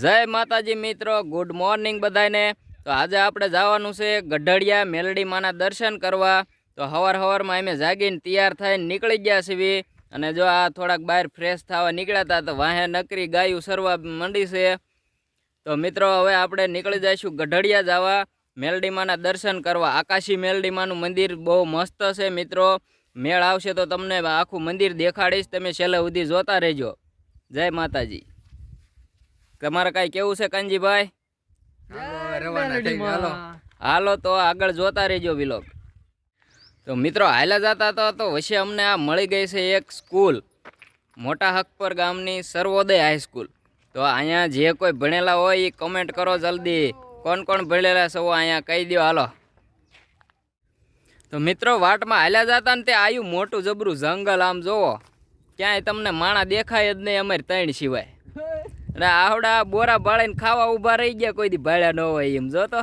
જય માતાજી મિત્રો ગુડ મોર્નિંગ બધાને તો આજે આપણે જવાનું છે ગઢડિયા મેલડી માના દર્શન કરવા. તો હવાર હવારમાં અમે જાગીને તૈયાર થઈને નીકળી ગયા છીએ. અને જો આ થોડાક બહાર ફ્રેશ થવા નીકળ્યા હતા, તો વાહે નકરી ગાયું સરવા મંડી છે. તો મિત્રો, હવે આપણે નીકળી જઈશું ગઢડિયા જવા. મેલડી માના દર્શન કરવા. આકાશી મેલડી માનું મંદિર બહુ મસ્ત છે મિત્રો. મેળ આવશે તો તમને આખું મંદિર દેખાડીશ. તમે છેલ્લે સુધી જોતા રહેજો. જય માતાજી. તમારે કાંઈ કેવું છે કાનજીભાઈ? હાલો હાલો. તો આગળ જોતા રહેજો વિલોક તો મિત્રો હાલા જતા હતા તો વચ્ચે અમને આ મળી ગઈ છે એક સ્કૂલ મોટા હકપર ગામની સર્વોદય હાઈસ્કૂલ તો અહીંયા જે કોઈ ભણેલા હોય એ કમેન્ટ કરો જલ્દી. કોણ કોણ ભણેલા સૌ અહીંયા કહી દો હાલો. તો મિત્રો વાટમાં હાલ્યા જતા ને તે આયું મોટું જબરું જંગલ આમ જોવો. ક્યાંય તમને માણા દેખાય જ નહીં અમારી ત્રણ સિવાય. અને આવડા બોરા બાળીને ખાવા ઊભા રહી ગયા કોઈ દી ભાડ્યા ન હોય એમ જો તો.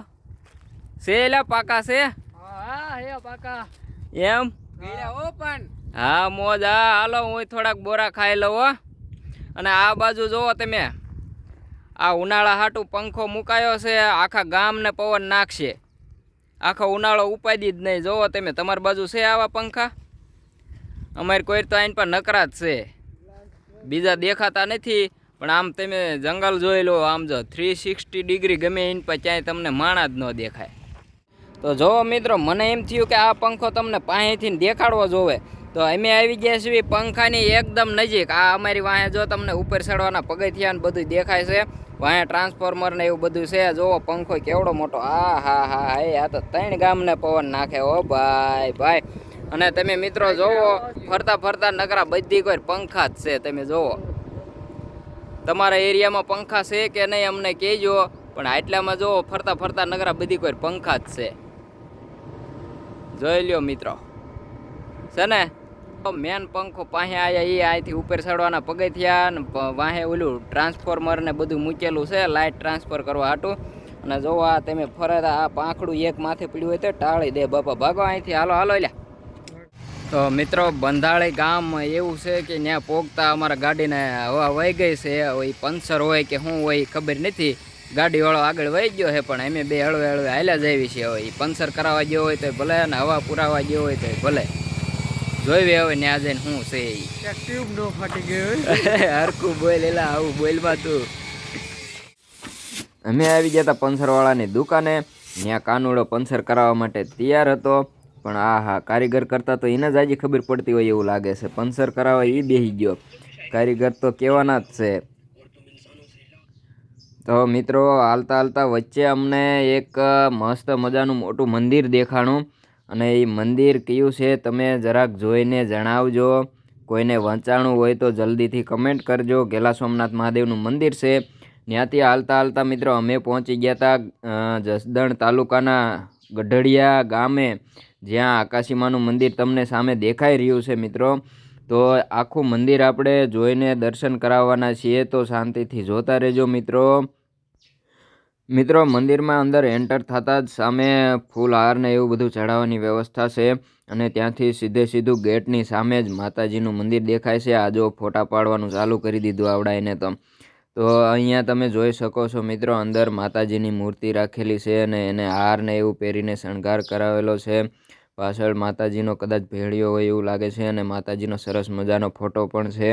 છે એલા પાકા છે? હા હે પાકા. એમ? ઓપન ઓ પણ. હા મોજ હા હાલો હું થોડાક બોરા ખાઈ લઉં હો. અને આ બાજુ જોવો તમે. આ ઉનાળા હાટું પંખો મુકાયો છે આખા ગામને પવન નાખશે. આખો ઉનાળો ઉપાડી જ નહીં જોવો તમે તમારી બાજુ છે આવા પંખા? અમારી કોઈ તો આઈન પર નકરા જ છે. બીજા દેખાતા નથી. પણ આમ તમે જંગલ જોઈ લો, આમ જો થ્રી સિક્સટી ડિગ્રી ગમે એની પર ક્યાંય તમને માણા જ ન દેખાય. તો જો મિત્રો, મને એમ થયું કે આ પંખો તમને પાસેથી દેખાડવો જોવે. તો અમે આવી ગયા છીએ પંખાની એકદમ નજીક. આ અમારી વાંહે જો તમને ઉપર ચડવાના પગથિયા ને બધું દેખાય છે. વાંહે ટ્રાન્સફોર્મર ને એવું બધું છે. જોવો પંખો કેવડો મોટો. આ, હા હા હા આ તો ત્રણ ગામને પવન નાખે. ઓ ભાઈ ભાઈ. અને તમે મિત્રો જોવો ફરતા ફરતા નકરા બધી કોઈ પંખા જ છે. તમે જોવો તમારા એરિયામાં પંખા છે કે નહીં અમને કહેજો. પણ આટલામાં જો ફરતા ફરતા નગરા બધી કોઈ પંખા જ છે. જોઈ લ્યો મિત્રો. છે ને? મેન પંખો પાસે આયા એ અહીંથી ઉપર ચડવાના પગથિયા અને વાહે ઓલું ટ્રાન્સફોર્મર ને બધું મૂકેલું છે. લાઇટ ટ્રાન્સફર કરવા હાટું. અને જો આ તમે ફરે આ પાંખડું એક માથે પડ્યું હોય તો ટાળી દે બાપા. ભાગો અહીંથી હાલો હાલો, લ્યા. તો મિત્રો બંધાળી ગામ એવું છે કે ત્યાં પોગતા અમારા ગાડીને હવા વહી ગઈ છે. પંચર હોય કે શું હોય ખબર નથી. ગાડીવાળો આગળ વહી ગયો છે પણ અમે બે હળવે હળવે હાલ્યા જ આવી છે હવે ઈ પંચર કરાવવા ગયો હોય તો ભલે અને હવા પુરાવા ગયો હોય તો ભલે. જોઈ હવે ત્યાં જઈને શું છે ઈ. ટ્યુબ નો ફાટી ગયો હરખું બોલ એલા આવું બોલમાં તું. અમે આવી ગયા હતા પંચરવાળાની દુકાને. ત્યાં કાનુડો પંચર કરાવવા માટે તૈયાર હતો. પણ આ હા, કારીગર કરતાં તો એને જ આજે ખબર પડતી હોય એવું લાગે છે. પંચર કરાવવા એ બેસી ગયો. કારીગર તો કહેવાના જ છે. તો મિત્રો, હાલતા હાલતા વચ્ચે અમને એક મસ્ત મજાનું મોટું મંદિર દેખાણું. અને એ મંદિર કયું છે તમે જરાક જોઈને જણાવજો. કોઈને વંચાણું હોય તો જલ્દીથી કમેન્ટ કરજો. ગેલા સોમનાથ મહાદેવનું મંદિર છે. ત્યાંથી હાલતા હાલતા મિત્રો અમે પહોંચી ગયા હતા જસદણ તાલુકાના ગઢડિયા ગામે. જ્યાં આકાશીમાનું મંદિર તમને સામે દેખાઈ રહ્યું છે, મિત્રો. તો આખું મંદિર આપણે જોઈને દર્શન કરાવવાના છીએ, તો શાંતિથી જોતા રહેજો, મિત્રો. મિત્રો, મંદિરમાં અંદર એન્ટર થતાં જ સામે ફૂલ હાર એવું બધું ચડાવવાની વ્યવસ્થા છે અને ત્યાંથી સીધે સીધું ગેટની સામે જ માતાજીનું મંદિર દેખાય છે. આ જો ફોટા પાડવાનું ચાલુ કરી દીધું આવડાઈને તો. તો અહીંયા તમે જોઈ શકો છો મિત્રો, અંદર માતાજીની મૂર્તિ રાખેલી છે અને એને હાર ને એવું પહેરીને શણગાર કરાવેલો છે. પાછળ માતાજીનો કદાચ ભેળિયો હોય એવું લાગે છે અને માતાજીનો સરસ મજાનો ફોટો પણ છે.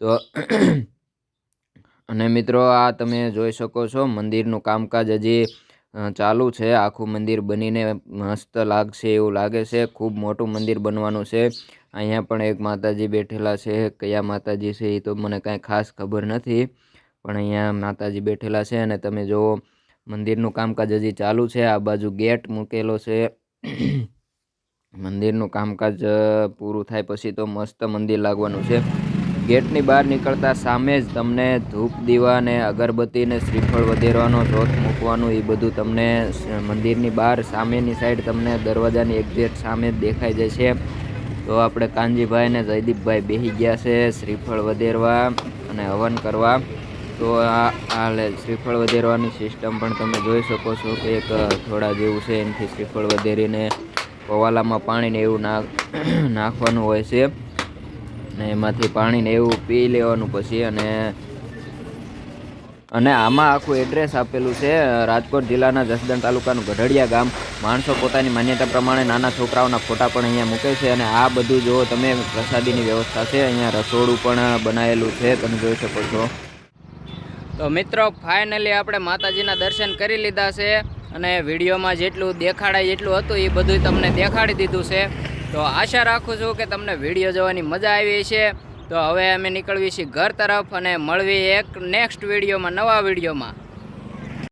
તો અને મિત્રો, આ તમે જોઈ શકો છો, મંદિરનું કામકાજ હજી ચાલુ છે. આખું મંદિર બનીને મસ્ત લાગશે એવું લાગે છે. ખૂબ મોટું મંદિર બનવાનું છે. અહીંયા પણ એક માતાજી બેઠેલા છે. કયા માતાજી છે એ તો મને કાંઈ ખાસ ખબર નથી. પણ અહીંયા માતાજી બેઠેલા છે અને તમે જુઓ, મંદિરનું કામકાજ હજી ચાલુ છે. આ બાજુ ગેટ મૂકેલો છે. મંદિરનું કામકાજ પૂરું થાય પછી તો મસ્ત મંદિર લાગવાનું છે. ગેટની બહાર નીકળતા સામે જ તમને ધૂપ, દીવા ને અગરબત્તી ને શ્રીફળ વધેરવાનો જોત મૂકવાનું એ બધું તમને મંદિરની બહાર સામેની સાઈડ તમને દરવાજાની એક્ઝેક્ટ સામે જ દેખાઈ જશે. તો આપણે કાનજીભાઈ ને જયદીપભાઈ બેસી ગયા છે શ્રીફળ વધેરવા અને હવન કરવા. તો આ આ શ્રીફળ વધેરવાની સિસ્ટમ પણ તમે જોઈ શકો છો કે એક થોડા જેવું છે. એનાથી શ્રીફળ વધેરીને પવાલામાં પાણીને એવું નાખ નાખવાનું હોય છે. ને એમાંથી પાણીને એવું પી લેવાનું પછી અને અને આમાં આખું એડ્રેસ આપેલું છે રાજકોટ જિલ્લાના જસદણ તાલુકાનું ગઢડિયા ગામ. માણસો પોતાની માન્યતા પ્રમાણે નાના છોકરાઓના ફોટા પણ અહીંયા મૂકે છે અને આ બધું જો તમે પ્રસાદીની વ્યવસ્થા છે, અહીંયા રસોડું પણ બનાવેલું છે. તમે જોઈ શકો છો. તો મિત્રો ફાઇનલી આપણે માતાજીના દર્શન કરી લીધા છે અને વિડીયોમાં જેટલું દેખાડાય જેટલું હતું, એ બધું તમને દેખાડી દીધું છે. તો આશા રાખું છું કે તમને વીડિયો જોવાની મજા આવી છે તો હવે અમે નીકળવી છીએ ઘર તરફ અને મળવી એક નેક્સ્ટ વિડીયોમાં, નવા વિડીયોમાં.